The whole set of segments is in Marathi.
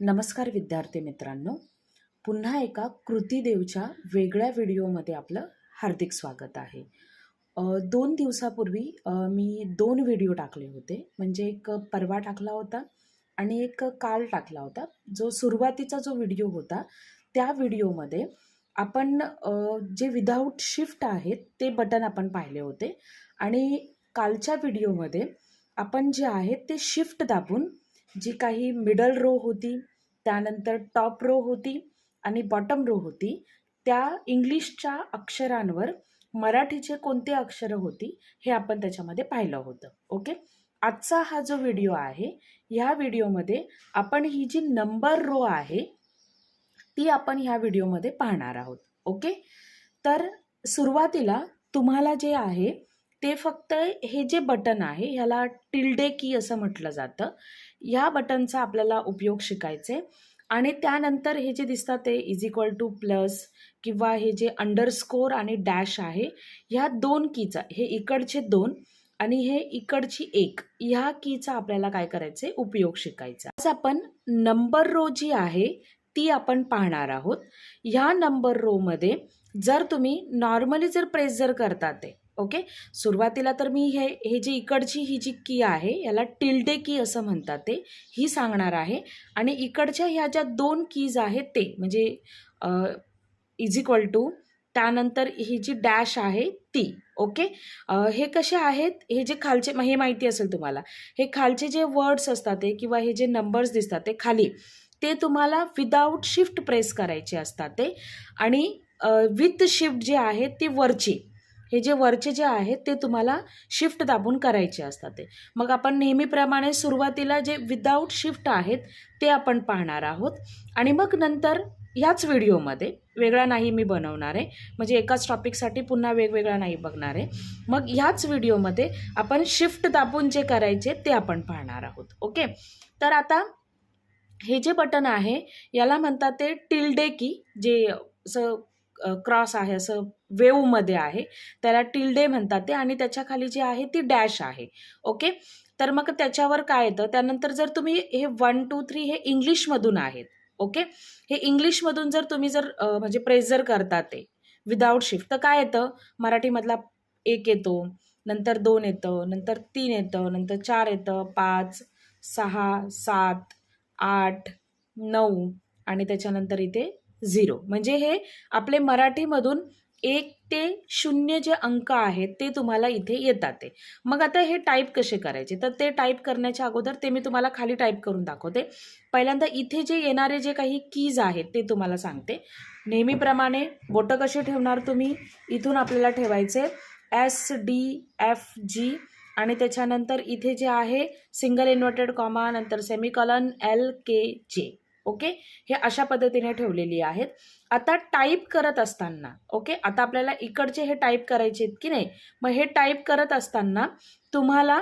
नमस्कार विद्यार्थी मित्रांनो. पुन्हा एका कृती देवच्या वेगळ्या व्हिडिओमध्ये आपलं हार्दिक स्वागत आहे. दोन दिवसापूर्वी मी दोन व्हिडिओ टाकले होते. म्हणजे एक परवा टाकला होता आणि एक काल टाकला होता. जो सुरुवातीचा जो व्हिडिओ होता त्या व्हिडिओमध्ये आपण जे विदाऊट शिफ्ट आहेत ते बटन आपण पाहिले होते. आणि कालच्या व्हिडिओमध्ये आपण जे आहे ते शिफ्ट दाबून जी काही मिडल रो होती त्यानंतर टॉप रो होती आणि बॉटम रो होती त्या इंग्लिशच्या अक्षरांवर मराठीचे कोणते अक्षरं होती हे आपण त्याच्यामध्ये पाहिलं होतं. ओके आजचा हा जो व्हिडिओ आहे ह्या व्हिडिओमध्ये आपण ही जी नंबर रो आहे ती आपण ह्या व्हिडिओमध्ये पाहणार आहोत. ओके तर सुरुवातीला तुम्हाला जे आहे ते फक्त हे जे बटन आहे ह्याला टिल्डे की असं म्हटलं जातं. या बटनचा आपल्याला उपयोग शिकायचे. आणि त्यानंतर हे जे दिसतात ते इज इक्वल टू प्लस किंवा हे जे अंडरस्कोर आणि डॅश आहे ह्या दोन कीचा हे इकडचे दोन आणि हे इकडची एक ह्या कीचा आपल्याला काय करायचे? उपयोग शिकायचा. आज आपण नंबर रो जी आहे ती आपण पाहणार आहोत. ह्या नंबर रोमध्ये जर तुम्ही नॉर्मली जर प्रेस जर करता ते ओके? सुरुवातीला तर मी हे हे जी इकडची ही जी की आहे याला टिल्डे की असं म्हणतात ते ही सांगणार आहे. आणि इकडच्या ह्या ज्या दोन कीज आहेत ते म्हणजे इज इक्वल टू त्यानंतर ही जी डॅश आहे ती ओके? हे कसे आहेत? हे जे खालचे हे माहिती असेल तुम्हाला. हे खालचे जे वर्ड्स असतात ते किंवा हे जे नंबर्स दिसतात ते खाली ते तुम्हाला विदाऊट शिफ्ट प्रेस करायचे असतात ते. आणि विथ शिफ्ट जे आहे ती वरची हे जे वरचे जे आहेत ते तुम्हाला शिफ्ट दाबून करायचे असतात ते. मग आपण नेहमीप्रमाणे सुरुवातीला जे विदाऊट शिफ्ट आहेत ते आपण पाहणार आहोत. आणि मग नंतर ह्याच व्हिडिओमध्ये वेगळा नाही मी बनवणार आहे म्हणजे एकाच टॉपिकसाठी पुन्हा वेगवेगळा नाही बघणार आहे. मग ह्याच व्हिडिओमध्ये आपण शिफ्ट दाबून जे करायचे ते आपण पाहणार आहोत. ओके? तर आता हे जे बटन आहे याला म्हणतात ते टिल्डे की जे असं क्रॉस आहे असं वेवमध्ये आहे. त्याला टिल्डे म्हणतात ते आणि त्याच्याखाली जी आहे ती डॅश आहे. ओके? तर मग त्याच्यावर काय येतं? त्यानंतर जर तुम्ही हे वन टू थ्री हे इंग्लिशमधून आहेत. ओके? हे इंग्लिशमधून जर तुम्ही जर म्हणजे प्रेस जर करता ते विदाऊट शिफ्ट तर काय येतं? मराठीमधला एक येतो नंतर दोन येतं नंतर तीन येतं नंतर चार येतं पाच सहा सात आठ नऊ आणि त्याच्यानंतर इथे झिरो. म्हणजे हे आपले मराठीमधून एक ते शून्य जे अंक आहेत ते तुम्हाला इथे येतात ते. मग आता हे टाईप कसे करायचे? तर ते टाईप करण्याच्या अगोदर ते मी तुम्हाला खाली टाईप करून दाखवते. पहिल्यांदा इथे जे येणारे जे काही कीज आहेत ते तुम्हाला सांगते. नेहमीप्रमाणे बोटं कशी ठेवणार तुम्ही? इथून आपल्याला ठेवायचे एस डी एफ जी आणि त्याच्यानंतर इथे जे आहे सिंगल इन्व्हर्टेड कॉमा नंतर semicolon L K J okay? हे अशा पद्धतीने ठेवलेली आहेत. आता टाईप करत असताना ओके? आता आपल्याला इकडचे हे टाईप करायचे आहेत की नाही? मग हे टाईप करत असताना तुम्हाला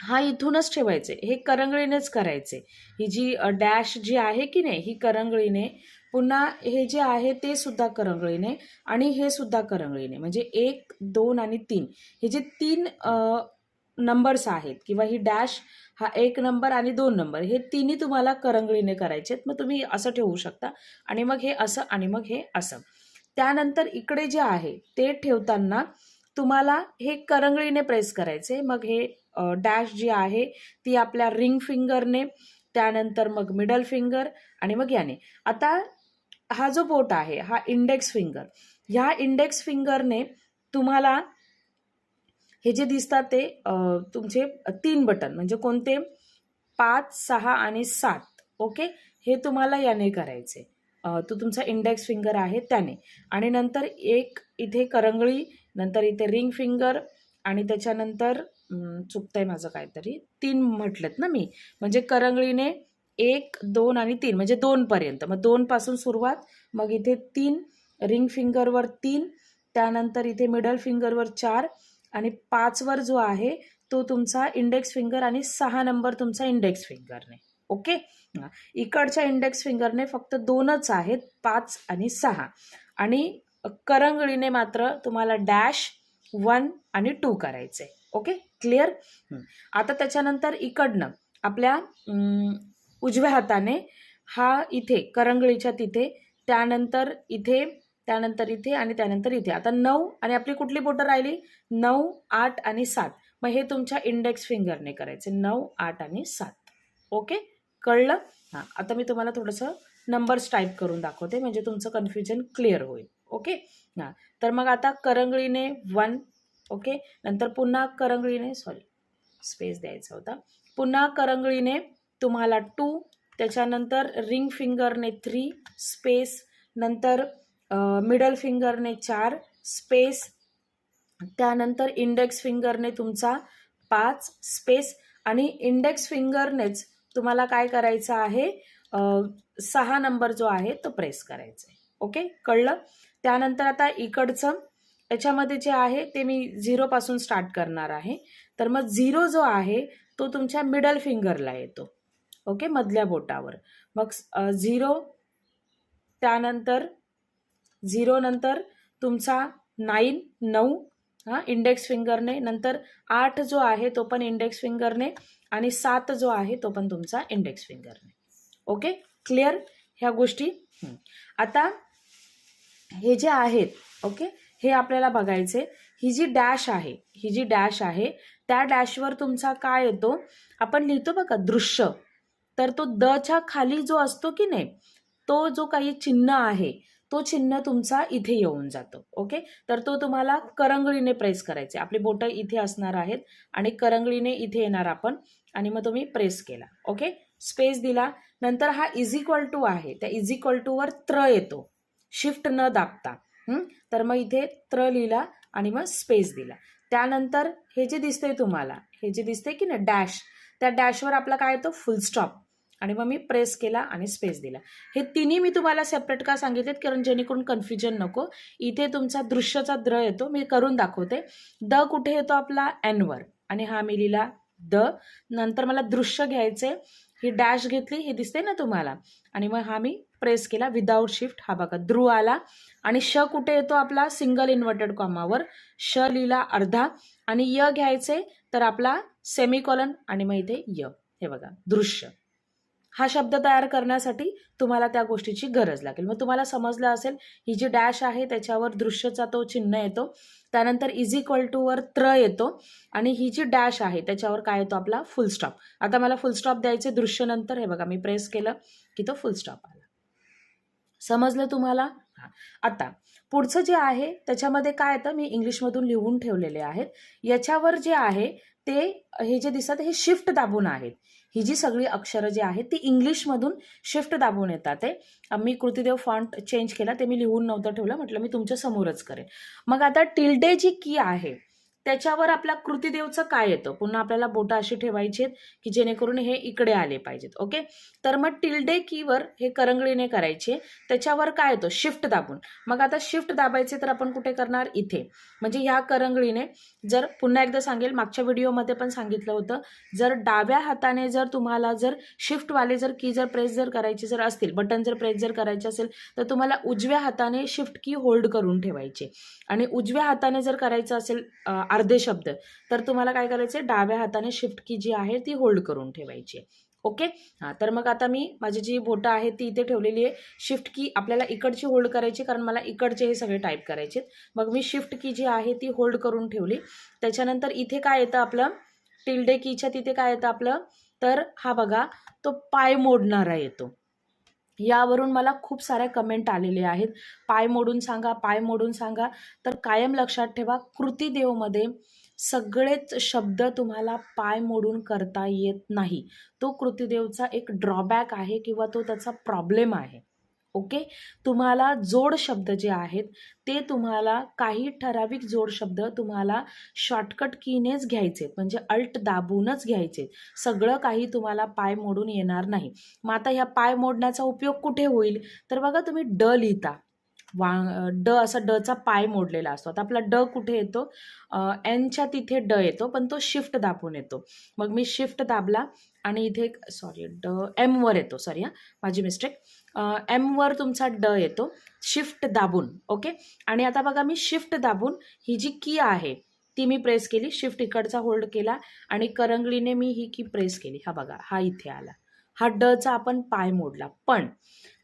हा इथूनच ठेवायचे. हे करंगळीनेच करायचे. ही जी डॅश जी आहे की नाही ही करंगळीने पुन्हा हे जे आहे ते सुद्धा करंगळीने आणि हे सुद्धा करंगळीने. म्हणजे एक दोन आणि तीन. हे जे तीन नंबर्स आहेत किंवा ही डॅश हा एक नंबर आणि दोन नंबर हे तिन्ही तुम्हाला करंगळीने करायचे आहेत. मग तुम्ही असं ठेवू शकता. आणि मग हे असं आणि मग हे असं. त्यानंतर इकडे जे आहे ते ठेवताना तुम्हाला हे करंगळीने प्रेस करायचे. मग हे डॅश जी आहे ती आपल्या रिंग फिंगरने त्यानंतर मग मिडल फिंगर आणि मग याने. आता हा जो बोट आहे हा इंडेक्स फिंगर ह्या इंडेक्स फिंगरने तुम्हाला हे जे दिसतात ते तुमचे तीन बटन म्हणजे कोणते? पाच सहा आणि सात. ओके? हे तुम्हाला याने करायचे. तो तुमचा इंडेक्स फिंगर आहे त्याने. आणि नंतर एक इथे करंगळी नंतर इथे रिंग फिंगर आणि त्याच्यानंतर चुकतं चुकतंय माझं काहीतरी. तीन म्हटलेत ना मी. म्हणजे करंगळीने एक दोन आणि तीन म्हणजे दोनपर्यंत मग दोनपासून सुरुवात मग इथे तीन रिंग फिंगरवर तीन त्यानंतर इथे मिडल फिंगरवर चार आणि पाचवर जो आहे तो तुमचा इंडेक्स फिंगर आणि सहा नंबर तुमचा इंडेक्स फिंगरने ओके. इकडच्या इंडेक्स फिंगरने फक्त दोनच आहेत पाच आणि सहा. आणि करंगळीने मात्र तुम्हाला डॅश वन आणि टू करायचे. ओके क्लिअर आता त्याच्यानंतर इकडनं आपल्या उजव्या हाताने हा इथे करंगळीच्या तिथे त्यानंतर इथे त्यानंतर इथे आणि त्यानंतर इथे. आता नऊ आणि आपली कुठली बोटं राहिली? नऊ आठ आणि सात. मग हे तुमच्या इंडेक्स फिंगरने करायचे. नऊ आठ आणि सात. ओके कळलं? हां. आता मी तुम्हाला थोडंसं नंबर्स टाईप करून दाखवते. म्हणजे तुमचं कन्फ्युजन क्लिअर होईल. ओके हां. तर मग आता करंगळीने वन ओके नंतर पुन्हा करंगळीने सॉरी स्पेस द्यायचा होता. पुन्हा करंगळीने तुम्हाला टू त्याच्यानंतर रिंग फिंगरने थ्री स्पेस नंतर मिडल फिंगरने चार स्पेस त्यानंतर इंडेक्स फिंगरने तुमचा पाच स्पेस आणि इंडेक्स फिंगरनेच तुम्हाला काय करायचं आहे? सहा नंबर जो आहे तो प्रेस करायचा आहे. ओके कळलं? त्यानंतर आता इकडचं याच्यामध्ये जे आहे ते मी झिरोपासून स्टार्ट करणार आहे. तर मग झिरो जो आहे तो तुमच्या मिडल फिंगरला येतो. ओके मधल्या बोटावर. मग झिरो त्यानंतर झिरो नंतर तुमचा नाईन नऊ हां इंडेक्स फिंगरने नंतर आठ जो आहे तो पण इंडेक्स फिंगरने आणि सात जो आहे तो पण तुमचा इंडेक्स फिंगरने ओके क्लिअर ह्या गोष्टी? आता हे जे आहेत ओके हे आपल्याला बघायचे. ही जी डॅश आहे ही जी डॅश आहे त्या डॅशवर तुमचा काय येतो? आपण लिहितो बघा दृश्य. तर तो दच्या खाली जो असतो की नाही तो जो काही चिन्ह आहे तो चिन्ह तुमचा इथे येऊन जातो ओके तर तो तुम्हाला करंगळीने प्रेस करायचे. आपली बोटं इथे असणार आहेत आणि करंगळीने इथे येणार आपण आणि मग तुम्ही प्रेस केला ओके स्पेस दिला. नंतर हा इज इक्वल टू आहे. त्या इज इक्वल टूवर त्र येतो. शिफ्ट न दाबता. तर मग इथे त्र लिहिला आणि मग स्पेस दिला. त्यानंतर हे जे दिसतंय तुम्हाला हे जे दिसतंय की ना डॅश त्या डॅशवर आपला काय येतो? फुल स्टॉप आणि मग मी प्रेस केला आणि स्पेस दिला. हे तिन्ही मी तुम्हाला सेपरेट का सांगितलेत? कारण जेणेकरून कन्फ्युजन नको. इथे तुमचा दृश्यचा द्र येतो. मी करून दाखवते. द कुठे येतो आपला? एनवर आणि हा मी लिहिला द. नंतर मला दृश्य घ्यायचे. ही डॅश घेतली. हे दिसते ना तुम्हाला? आणि मग हा मी प्रेस केला. विदाऊट शिफ्ट हा बघा ध्रुव आला. आणि श कुठे येतो आपला? सिंगल इन्व्हर्टेड कॉमावर श लिहिला अर्धा. आणि य घ्यायचे. तर आपला सेमिकॉलन आणि मग इथे य. हे बघा दृश्य. हा शब्द तयार करण्यासाठी तुम्हाला त्या गोष्टीची गरज लागेल. मग तुम्हाला समजलं असेल ही जी डॅश आहे त्याच्यावर दृश्यचा तो चिन्ह येतो. त्यानंतर इज इक्वल टूवर त्र येतो आणि ही जी डॅश आहे त्याच्यावर काय येतो आपला फुल स्टॉप आता मला फुल स्टॉप द्यायचे दृश्य नंतर हे बघा मी प्रेस केलं की तो फुल स्टॉप आला. समजलं तुम्हाला? आता पुढचं जे आहे त्याच्यामध्ये काय येतं? मी इंग्लिशमधून लिहून ठेवलेले आहेत. याच्यावर जे आहे ते हे जे दिसतात हे शिफ्ट दाबून आहेत. ही जी सगळी अक्षरं जी आहेत ती इंग्लिशमधून शिफ्ट दाबून येतात आहे मी कृतीदेव फॉन्ट चेंज केला ते मी लिहून नव्हतं ठेवलं म्हटलं मी तुमच्या समोरच करेन. मग आता टिल्डे जी की आहे त्याच्यावर आपला कृतीदेवचं काय येतं? पुन्हा आपल्याला बोटं अशी ठेवायची आहेत की जेणेकरून हे इकडे आले पाहिजेत ओके? तर मग टिल्डे कीवर हे करंगळीने करायचे. त्याच्यावर काय येतं? शिफ्ट दाबून. मग आता शिफ्ट दाबायचे तर आपण कुठे करणार? इथे. म्हणजे ह्या करंगळीने जर पुन्हा एकदा सांगेल मागच्या व्हिडिओमध्ये पण सांगितलं होतं जर डाव्या हाताने जर तुम्हाला जर शिफ्टवाले जर की जर प्रेस जर करायचे जर असतील बटन जर प्रेस जर करायचे असेल तर तुम्हाला उजव्या हाताने शिफ्ट की होल्ड करून ठेवायचे. आणि उजव्या हाताने जर करायचं असेल अर्धे शब्द. तर तुम्हाला काय करायचे डाव्या हाताने शिफ्ट की जी आहे ती होल्ड करून ठेवायची ओके हां तर मग आता मी माझी जी बोटं आहे ती इथे ठेवलेली आहे. शिफ्ट की आपल्याला इकडची होल्ड करायची कारण मला इकडचे हे सगळे टाईप करायचे मग मी शिफ्ट की जी आहे ती होल्ड करून ठेवली. त्याच्यानंतर इथे काय येतं आपलं? टिल्डे कीच्या तिथे काय येतं आपलं? तर हा बघा तो पाय मोडणारा येतो. यावरून मला खूप साऱ्या कमेंट आलेले आहेत. पाय मोडून सांगा पाय मोडून सांगा. तर कायम लक्षात ठेवा कृती देवमध्ये सगळेच शब्द तुम्हाला पाय मोडून करता येत नाही. तो कृतीदेवचा एक ड्रॉबॅक आहे किंवा तो त्याचा प्रॉब्लेम आहे. ओके? तुम्हाला जोड शब्द जे आहेत ते तुम्हाला काही ठराविक जोड शब्द तुम्हाला शॉर्टकट कीनेच घ्यायचे म्हणजे अल्ट दाबूनच घ्यायचे. सगळं काही तुम्हाला पाय मोडून येणार नाही. मग आता ह्या पाय मोडण्याचा उपयोग कुठे होईल? तर बघा तुम्ही ड लिहिता. वा ड असा डचा पाय मोडलेला असतो. आता आपला ड कुठे येतो? एनच्या तिथे ड येतो पण तो शिफ्ट दाबून येतो. मग मी शिफ्ट दाबला आणि इथे सॉरी ड एमवर येतो. सॉरी हां माझी मिस्टेक. एमवर तुमचा ड येतो शिफ्ट दाबून ओके? आणि आता बघा मी शिफ्ट दाबून ही जी की आहे ती मी प्रेस केली. शिफ्ट इकडचा होल्ड केला आणि करंगळीने मी ही की प्रेस केली. हा बघा हा इथे आला. हा डचा आपण पाय मोडला. पण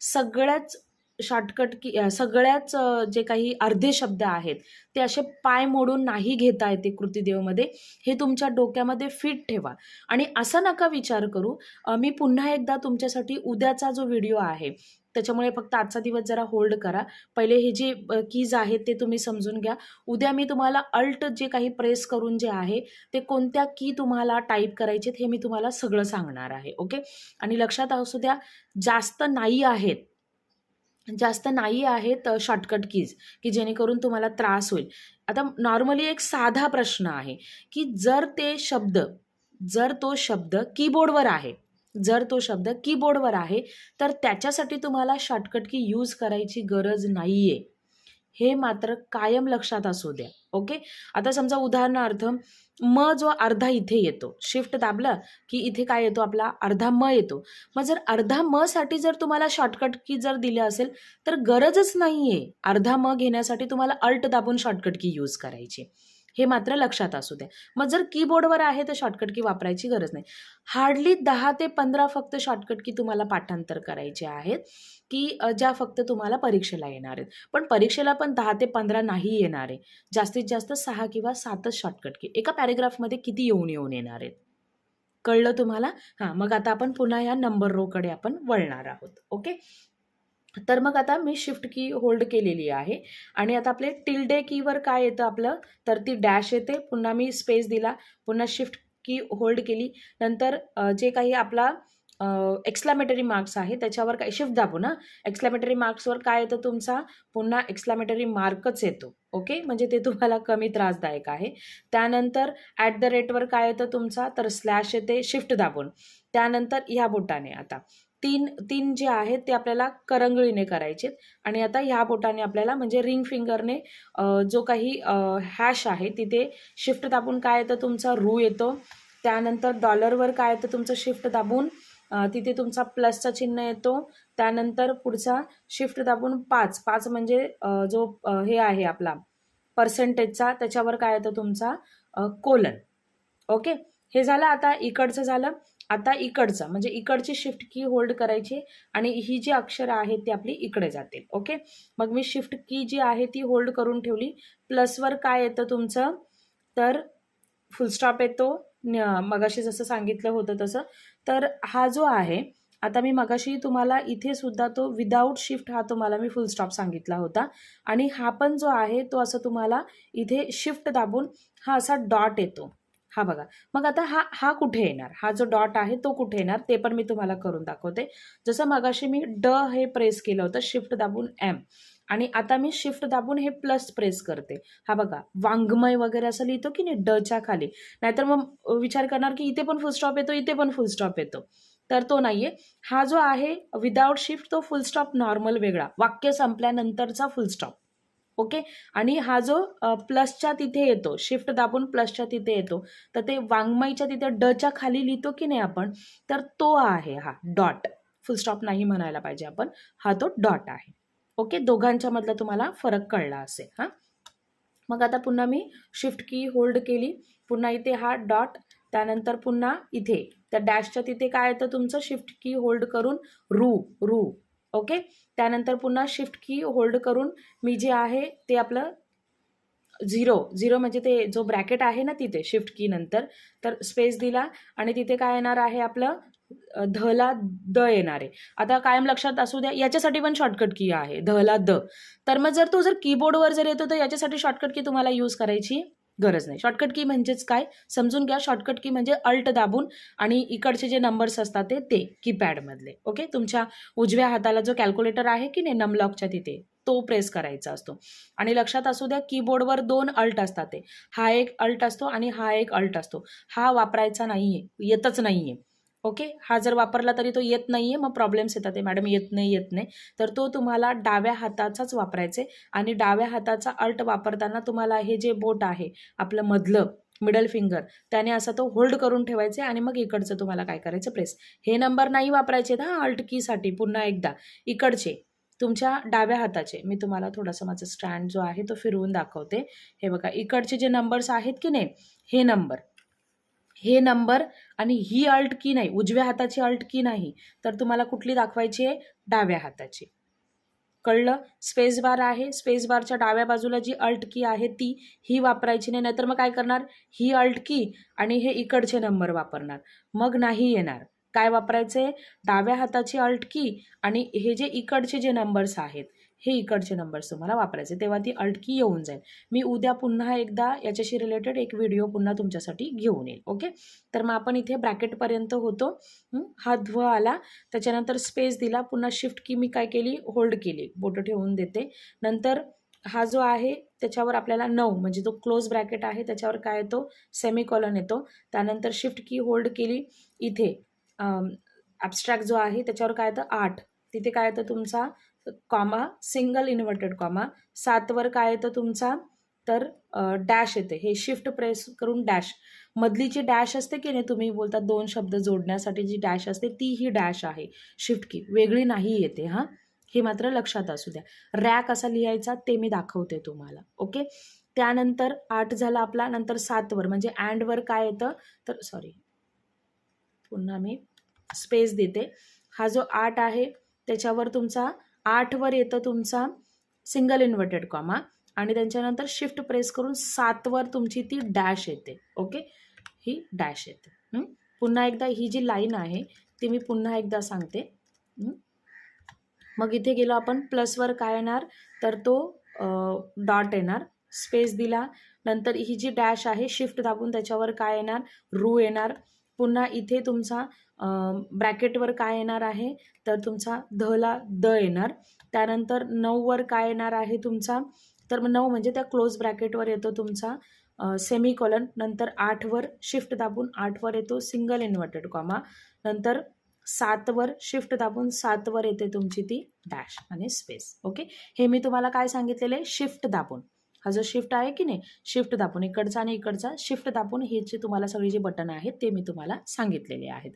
सगळ्याच शॉर्टकट की सगळ्याच जे काही अर्धे शब्द आहेत ते असे पाय मोडून नाही घेता येते कृतीदेवमध्ये. हे तुमच्या डोक्यामध्ये फिट ठेवा. आणि असा नका विचार करू मी पुन्हा एकदा तुमच्यासाठी उद्याचा जो व्हिडिओ आहे त्याच्यामुळे फक्त आजचा दिवस जरा होल्ड करा. पहिले हे जे कीज आहेत ते तुम्ही समजून घ्या. उद्या मी तुम्हाला अल्ट जे काही प्रेस करून जे आहे ते कोणत्या की तुम्हाला टाईप करायचे हे मी तुम्हाला सगळं सांगणार आहे ओके आणि लक्षात असू द्या जास्त नाही आहेत जास्त नाही आहेत शॉर्टकट कीज की जेणेकरून तुम्हाला त्रास होईल. आता नॉर्मली एक साधा प्रश्न आहे की जर ते शब्द जर तो शब्द कीबोर्डवर आहे जर तो शब्द कीबोर्डवर आहे तर त्याच्यासाठी तुम्हाला शॉर्टकट की यूज करायची गरज नाही आहे हे मात्र कायम लक्षात असू द्या. ओके? आता समजा उदाहरणार्थ म जो अर्धा इथे येतो शिफ्ट दाबला की इथे काय येतो आपला? अर्धा म येतो. मग जर अर्धा म साठी जर तुम्हाला शॉर्टकट की जर दिलं असेल तर गरजच नाही आहे अर्धा म घेण्यासाठी तुम्हाला अल्ट दाबून शॉर्टकट की यूज करायची. हे मात्र लक्षात असू द्या मग जर कीबोर्डवर आहे तर शॉर्टकट की वापरायची गरज नाही. हार्डली दहा ते पंधरा फक्त शॉर्टकट की तुम्हाला पाठांतर करायचे आहेत की ज्या फक्त तुम्हाला परीक्षेला येणार आहेत. पण परीक्षेला पण दहा ते पंधरा नाही येणार आहे. जास्तीत जास्त सहा किंवा सातच शॉर्टकट की एका पॅरेग्राफमध्ये किती येऊन येऊन येणार आहेत? कळलं तुम्हाला? हां मग आता आपण पुन्हा या नंबर रोकडे आपण वळणार आहोत. ओके तर मग आता मी शिफ्ट की होल्ड केलेली आहे. आणि आता आपले टिल्डे कीवर काय येतं आपलं? तर ती डॅश येते. पुन्हा मी स्पेस दिला. पुन्हा शिफ्ट की होल्ड केली. नंतर जे काही आपला एक्सक्लामेटरी मार्क्स आहे त्याच्यावर काय शिफ्ट दाबू ना? एक्सक्लामेटरी मार्क्सवर काय येतं तुमचा? पुन्हा एक्सक्लामेटरी मार्कच येतो. ओके म्हणजे ते तुम्हाला कमी त्रासदायक आहे. त्यानंतर ॲट द रेटवर काय येतं तुमचा? तर स्लॅश येते शिफ्ट दाबून. त्यानंतर ह्या बोटाने आता. तीन तीन जे आहेत ते आपल्याला करंगळीने करायचे आणि आता ह्या बोटाने आपल्याला म्हणजे रिंग फिंगरने जो काही हॅश आहे तिथे शिफ्ट दाबून काय येतं तुमचा रू येतो. त्यानंतर डॉलरवर काय येतं तुमचं शिफ्ट दाबून तिथे तुमचा प्लसचा चिन्ह येतो. त्यानंतर पुढचा शिफ्ट दाबून पाच. पाच म्हणजे जो हे आहे आपला पर्सेंटेजचा त्याच्यावर काय येतं तुमचा कोलन. ओके? हे झालं आता इकडचं झालं. आता इकडचं म्हणजे इकडची शिफ्ट की होल्ड करायची आणि ही जी अक्षरं आहेत ती आपली इकडे जातील ओके मग मी शिफ्ट की जी आहे ती होल्ड करून ठेवली. प्लसवर काय येतं तुमचं? तर फुलस्टॉप येतो. मगाशी जसं सांगितलं होतं तसं. तर हा जो आहे आता मी मगाशी तुम्हाला इथे सुद्धा तो विदाऊट शिफ्ट हा तुम्हाला मी फुल स्टॉप सांगितला होता. आणि हा पण जो आहे तो असं तुम्हाला इथे शिफ्ट दाबून हा असा डॉट येतो. हा बघा. मग आता हा हा कुठे येणार? हा जो डॉट आहे तो कुठे येणार? ते पण मी तुम्हाला करून दाखवते. जसं मगाशी मी ड हे प्रेस केलं होतं शिफ्ट दाबून एम आणि आता मी शिफ्ट दाबून हे प्लस प्रेस करते. हा बघा वाङ्मय वगैरे असं लिहितो की नाही? डच्या खाली. नाहीतर मग विचार करणार की इथे पण फुलस्टॉप येतो इथे पण फुलस्टॉप येतो. तर तो नाहीये. हा जो आहे विदाऊट शिफ्ट तो फुलस्टॉप नॉर्मल वेगळा. वाक्य संपल्यानंतरचा फुलस्टॉप ओके? आणि हा जो प्लसच्या तिथे येतो शिफ्ट दाबून प्लसच्या तिथे येतो तर ते वाङ्मयच्या तिथे डच्या खाली लिहितो की नाही आपण तर तो आहे हा डॉट. फुल स्टॉप नाही म्हणायला पाहिजे आपण हा तो डॉट आहे. ओके? दोघांच्या मधला तुम्हाला फरक कळला असेल हां? मग आता पुन्हा मी शिफ्ट की होल्ड केली पुन्हा इथे हा डॉट त्यानंतर पुन्हा इथे त्या डॅशच्या तिथे काय येतं तुमचं? शिफ्ट की होल्ड करून रू रू. ओके? त्यानंतर पुन्हा शिफ्ट की होल्ड करून मी जे आहे ते आपलं झिरो झिरो म्हणजे ते जो ब्रॅकेट आहे ना तिथे शिफ्ट की नंतर तर स्पेस दिला आणि तिथे काय येणार आहे आपलं? धला द येणार आहे. आता कायम लक्षात असू द्या याच्यासाठी पण शॉर्टकट की आहे धला द. तर मग जर तो जर कीबोर्डवर जर येतो तर याच्यासाठी शॉर्टकट की तुम्हाला यूज करायची. गरज नाही. शॉर्टकट की म्हणजेच काय? समजून घ्या शॉर्टकट की म्हणजे अल्ट दाबून आणि इकडचे जे नंबर्स असतात ते ते कीपॅडमधले ओके तुमच्या उजव्या हाताला जो कॅल्क्युलेटर आहे की नाही नमलॉकच्या तिथे तो प्रेस करायचा असतो. आणि लक्षात असू द्या कीबोर्डवर दोन अल्ट असतात ते. हा एक अल्ट असतो आणि हा एक अल्ट असतो. हा वापरायचा नाही आहे येतच नाही आहे ओके? हा जर वापरला तरी तो येत नाही आहे मग प्रॉब्लेम्स येतात ते मॅडम येत नाही येत नाही. तर तो तुम्हाला डाव्या हाताचाच वापरायचे आणि डाव्या हाताचा अल्ट वापरताना तुम्हाला हे जे बोट आहे आपलं मधलं मिडल फिंगर त्याने असा तो होल्ड करून ठेवायचे आणि मग इकडचं तुम्हाला काय करायचं? प्रेस हे नंबर नाही वापरायचे ना अल्ट कीसाठी पुन्हा एकदा. इकडचे तुमच्या डाव्या हाताचे. मी तुम्हाला थोडासा माझा स्टँड जो आहे तो फिरवून दाखवते. हे बघा इकडचे जे नंबर्स आहेत की नाही? हे नंबर हे नंबर आणि ही अल्ट की नाही उजव्या हाताची अल्ट की नाही तर तुम्हाला कुठली दाखवायची आहे? डाव्या हाताची. कळलं? स्पेस बार आहे. स्पेस बारच्या डाव्या बाजूला जी अल्ट की आहे ती ही वापरायची नाही नाहीतर मग काय करणार? ही अल्ट की आणि हे इकडचे नंबर वापरणार. मग नाही येणार. काय वापरायचे डाव्या हाताची अल्ट की आणि हे जे इकडचे जे नंबर्स आहेत हे इकडचे नंबर्स तुम्हाला वापरायचे. तेव्हा ती अल्ट येऊन जाईल. मी उद्या पुन्हा एकदा याच्याशी रिलेटेड एक व्हिडिओ पुन्हा तुमच्यासाठी घेऊन येईल. ओके तर मग आपण इथे ब्रॅकेटपर्यंत होतो. हा? ध्व आला. त्याच्यानंतर स्पेस दिला. पुन्हा शिफ्ट की मी काय केली? होल्ड केली. बोटं ठेवून देते. नंतर हा जो आहे त्याच्यावर आपल्याला नऊ म्हणजे जो क्लोज ब्रॅकेट आहे त्याच्यावर काय येतो? सेमिकॉलन येतो. त्यानंतर शिफ्ट की होल्ड केली. इथे ॲबस्ट्रॅक्ट जो आहे त्याच्यावर काय येतं? आठ. तिथे काय येतं तुमचा? कॉमा सिंगल इन्व्हर्टेड कॉमा सातवर काय येतं तुमचा? तर डॅश येते. हे शिफ्ट प्रेस करून डॅश मधली जी डॅश असते की नाही तुम्ही बोलता दोन शब्द जोडण्यासाठी जी डॅश असते ती ही डॅश आहे. शिफ्ट की वेगळी नाही येते हां. हे मात्र लक्षात असू द्या. रॅ कसा लिहायचा ते मी दाखवते तुम्हाला. ओके त्यानंतर आठ झाला आपला नंतर सातवर म्हणजे अँडवर काय येतं? तर सॉरी पुन्हा मी स्पेस देते. हा जो आठ आहे त्याच्यावर तुमचा आठवर येतं तुमचा सिंगल इन्व्हर्टेड कॉमा आणि त्यांच्यानंतर शिफ्ट प्रेस करून सातवर तुमची ती डॅश येते. ओके ही डॅश येते. पुन्हा एकदा ही जी लाईन आहे ती मी पुन्हा एकदा सांगते. मग इथे गेलो आपण प्लसवर काय येणार? तर तो डॉट येणार. स्पेस दिला. नंतर ही जी डॅश आहे शिफ्ट दाबून त्याच्यावर काय येणार? रू येणार. पुन्हा इथे तुमचा ब्रॅकेटवर काय येणार आहे? तर तुमचा धला द येणार. त्यानंतर नऊवर काय येणार आहे तुमचा? तर नऊ म्हणजे त्या क्लोज ब्रॅकेटवर येतो तुमचा सेमी कॉलन नंतर आठवर शिफ्ट दाबून आठवर येतो सिंगल इन्व्हर्टेड कॉमा नंतर सातवर शिफ्ट दाबून सातवर येते तुमची ती डॅश आणि स्पेस ओके हे मी तुम्हाला काय सांगितलेलं आहे? शिफ्ट दाबून. हा जो शिफ्ट आहे की नाही? शिफ्ट दाबून. इकडचा आणि इकडचा. शिफ्ट दाबून हे जे तुम्हाला सगळी जी बटन आहेत ते मी तुम्हाला सांगितलेले आहेत.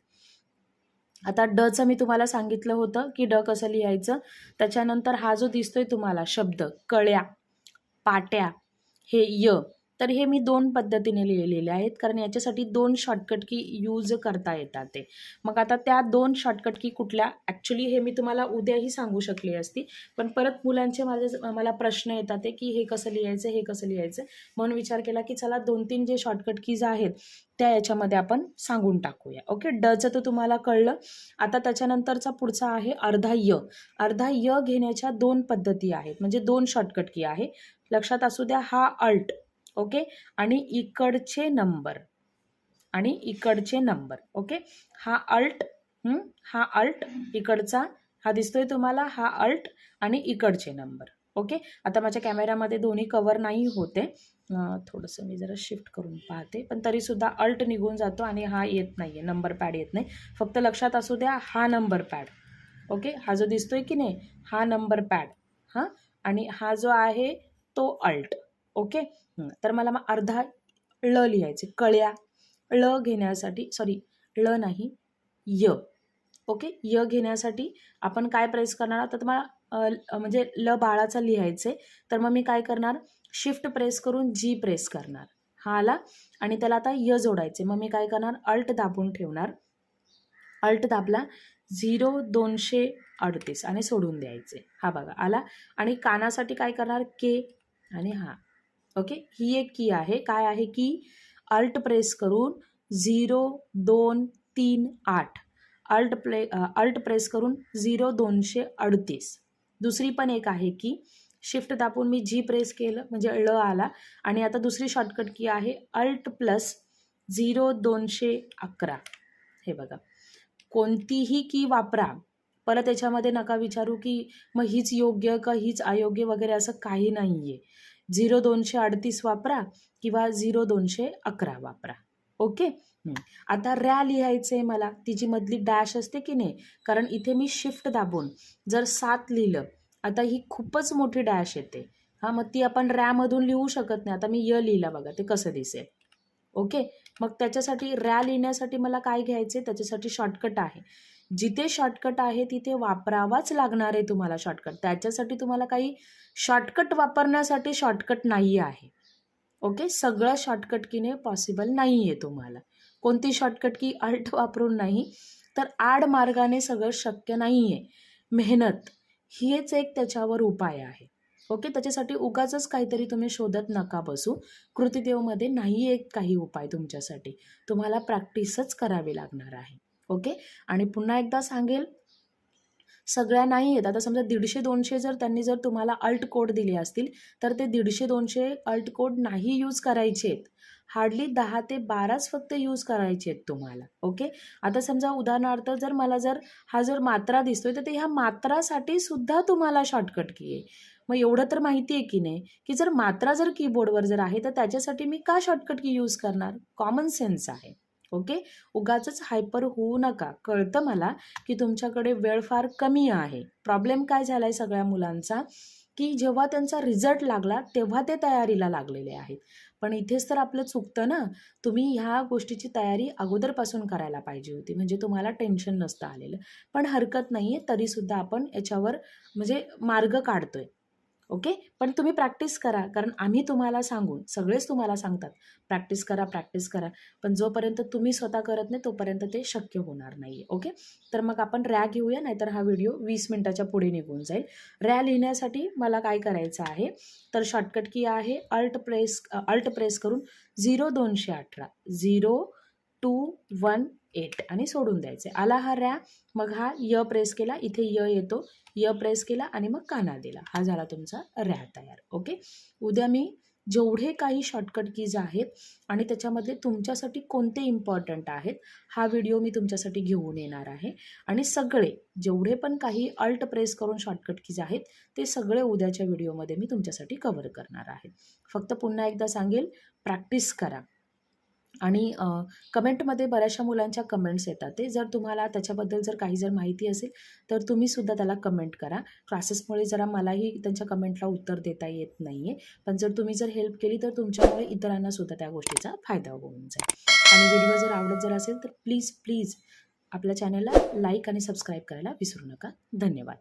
आता डचं मी तुम्हाला सांगितलं होतं की ड कसं लिहायचं. त्याच्यानंतर हा जो दिसतोय तुम्हाला शब्द कळ्या पाट्या हे य तर हे मी दोन पद्धतीने लिहिलेले आहेत कारण याच्यासाठी दोन शॉर्टकट की यूज करता येतात ते. मग आता त्या दोन शॉर्टकट की कुठल्या ॲक्च्युली हे मी तुम्हाला उद्याही सांगू शकली असती पण परत मुलांचे माझे मला प्रश्न येतात ते की हे कसं लिहायचं हे कसं लिहायचं? म्हणून विचार केला की चला दोन तीन जे शॉर्टकट कीज आहेत त्या याच्यामध्ये आपण सांगून टाकूया. ओके डचं तर तुम्हाला कळलं. आता त्याच्यानंतरचा पुढचा आहे अर्धा य. अर्धा य घेण्याच्या दोन पद्धती आहेत. म्हणजे दोन शॉर्टकट की आहे. लक्षात असू द्या हा अल्ट ओके? आणि इकडचे नंबर. आणि इकडचे नंबर ओके? हा अल्ट हा? अल्ट इकडचा हा दिसतोय तुम्हाला हा अल्ट आणि इकडचे नंबर ओके? आता माझ्या कॅमेऱ्यामध्ये दोन्ही कवर नाही होते. थोडंसं मी जरा शिफ्ट करून पाहते पण तरीसुद्धा अल्ट निघून जातो आणि हा येत नाही आहे नंबर पॅड येत नाही. फक्त लक्षात असू द्या हा नंबर पॅड ओके? हा जो दिसतोय की नाही हा नंबर पॅड हां? आणि हा जो आहे तो अल्ट ओके? तर मला मग अर्धा ळ लिहायचे कळ्या. ळ घेण्यासाठी सॉरी ळ नाही य. ओके य घेण्यासाठी आपण काय प्रेस करणार आहोत? तर मला ल- म्हणजे ल बाळाचा लिहायचे तर मग मी काय करणार? शिफ्ट प्रेस करून जी प्रेस करणार. हा आला. आणि त्याला आता य जोडायचे मग मी काय करणार? अल्ट दाबून ठेवणार. अल्ट दाबला. झिरो दोनशे अडतीस. आणि सोडून द्यायचे हा बघा आला. आणि कानासाठी काय करणार? के आणि हा. ओके? ही एक की आहे. काय आहे की अल्ट प्रेस करून झिरो दोन तीन आठ. अल्ट प्ले अल्ट प्रेस करून झिरो दोनशे अडतीस. दुसरी पण एक आहे की शिफ्ट दाबून मी जी प्रेस केलं म्हणजे ळ आला. आणि आता दुसरी शॉर्टकट की आहे. अल्ट प्लस झिरो दोनशे अकरा. हे बघा. कोणतीही की वापरा. परत त्याच्यामध्ये नका विचारू की मग हीच योग्य का हीच अयोग्य वगैरे असं काही नाही आहे झिरो दोनशे अडतीस वापरा किंवा झिरो दोनशे अकरा वापरा. ओके? आता रॅ लिहायचं आहे मला. तिची मधली डॅश असते की नाही? कारण इथे मी शिफ्ट दाबून जर सात लिहिलं आता ही खूपच मोठी डॅश येते. हां मग ती आपण रॅमधून लिहू शकत नाही. आता मी य लिहिला बघा ते कसं दिसेल? ओके? मग त्याच्यासाठी रॅ लिहिण्यासाठी मला काय घ्यायचे त्याच्यासाठी शॉर्टकट आहे. जिथे शॉर्टकट आहे तिथे वापरावाच लागणार आहे तुम्हाला शॉर्टकट त्याच्यासाठी तुम्हाला काही शॉर्टकट वापरण्यासाठी शॉर्टकट नाही आहे. ओके सगळं शॉर्टकट कीने पॉसिबल नाही आहे तुम्हाला. कोणती शॉर्टकट की अल्ट वापरून नाही तर आड मार्गाने सगळं शक्य नाही आहे मेहनत हेच एक त्याच्यावर उपाय आहे. ओके त्याच्यासाठी उगाच काहीतरी तुम्ही शोधत नका बसू. कृतीदेवमध्ये नाही एक काही उपाय तुमच्यासाठी. तुम्हाला प्रॅक्टिसच करावी लागणार आहे. ओके? आणि पुन्हा एकदा सांगेल सगळ्या नाही आहेत आता समजा दीडशे दोनशे जर त्यांनी जर तुम्हाला अल्ट कोड दिले असतील तर ते दीडशे दोनशे अल्ट कोड नाही यूज करायचे आहेत. हार्डली दहा ते बाराच फक्त यूज करायचे आहेत तुम्हाला ओके? आता समजा उदाहरणार्थ जर मला जर हा जर मात्रा दिसतोय तर ते ह्या मात्रासाठी सुद्धा तुम्हाला शॉर्टकट की आहे. मग एवढं तर माहिती आहे की नाही? की जर मात्रा जर कीबोर्डवर जर आहे तर त्याच्यासाठी मी का शॉर्टकट की यूज करणार? कॉमन सेन्स आहे. ओके? उगाचच हायपर होऊ नका. कळतं मला की तुमच्याकडे वेळ फार कमी आहे. प्रॉब्लेम काय झाला आहे सगळ्या मुलांचा? की जेव्हा त्यांचा रिझल्ट लागला तेव्हा ते तयारीला लागलेले आहेत. पण इथेच तर आपलं चुकतं ना? तुम्ही ह्या गोष्टीची तयारी अगोदरपासून करायला पाहिजे होती. म्हणजे तुम्हाला टेन्शन नसतं आलेलं. पण हरकत नाही आहे तरीसुद्धा आपण याच्यावर म्हणजे मार्ग काढतोय. ओके? पण तुम्ही प्रॅक्टिस करा. कारण आम्ही तुम्हाला सांगून सगळेच तुम्हाला सांगतात प्रॅक्टिस करा प्रॅक्टिस करा. पण जोपर्यंत तुम्ही स्वतः करत नाही तोपर्यंत ते शक्य होणार नाही आहे ओके? तर मग आपण रॅ घेऊया नाहीतर हा व्हिडिओ वीस मिनटाच्या पुढे निघून जाईल. रॅ लिहिण्यासाठी मला काय करायचं आहे? तर शॉर्टकट की आहे अल्ट प्रेस अल्ट प्रेस करून झिरो दोनशे अठरा. झिरो टू वन एट आणि सोडून द्यायचे. आला हा रॅ मग हा य प्रेस केला इथे य येतो. य प्रेस केला आणि मग काना दिला. हा झाला तुमचा रॅ तयार. ओके? उद्या मी जेवढे काही शॉर्टकट कीज आहेत आणि त्याच्यामध्ये तुमच्यासाठी कोणते इम्पॉर्टंट आहेत हा व्हिडिओ मी तुमच्यासाठी घेऊन येणार आहे. आणि सगळे जेवढे पण काही अल्ट प्रेस करून शॉर्टकट कीज आहेत ते सगळे उद्याच्या व्हिडिओमध्ये मी तुमच्यासाठी कव्हर करणार आहे. फक्त पुन्हा एकदा सांगेल प्रॅक्टिस करा. आणि कमेंटमध्ये बऱ्याचशा मुलांच्या कमेंट्स येतात. ते जर तुम्हाला त्याच्याबद्दल जर काही जर माहिती असेल तर तुम्हीसुद्धा त्याला कमेंट करा. क्लासेसमुळे जरा मलाही त्यांच्या कमेंटला उत्तर देता येत नाही आहे पण जर तुम्ही जर हेल्प केली तर तुमच्यामुळे इतरांनासुद्धा त्या गोष्टीचा फायदा होऊन जाईल. आणि व्हिडिओ जर आवडत जर असेल तर प्लीज प्लीज आपल्या चॅनलला लाईक आणि सबस्क्राईब करायला विसरू नका. धन्यवाद.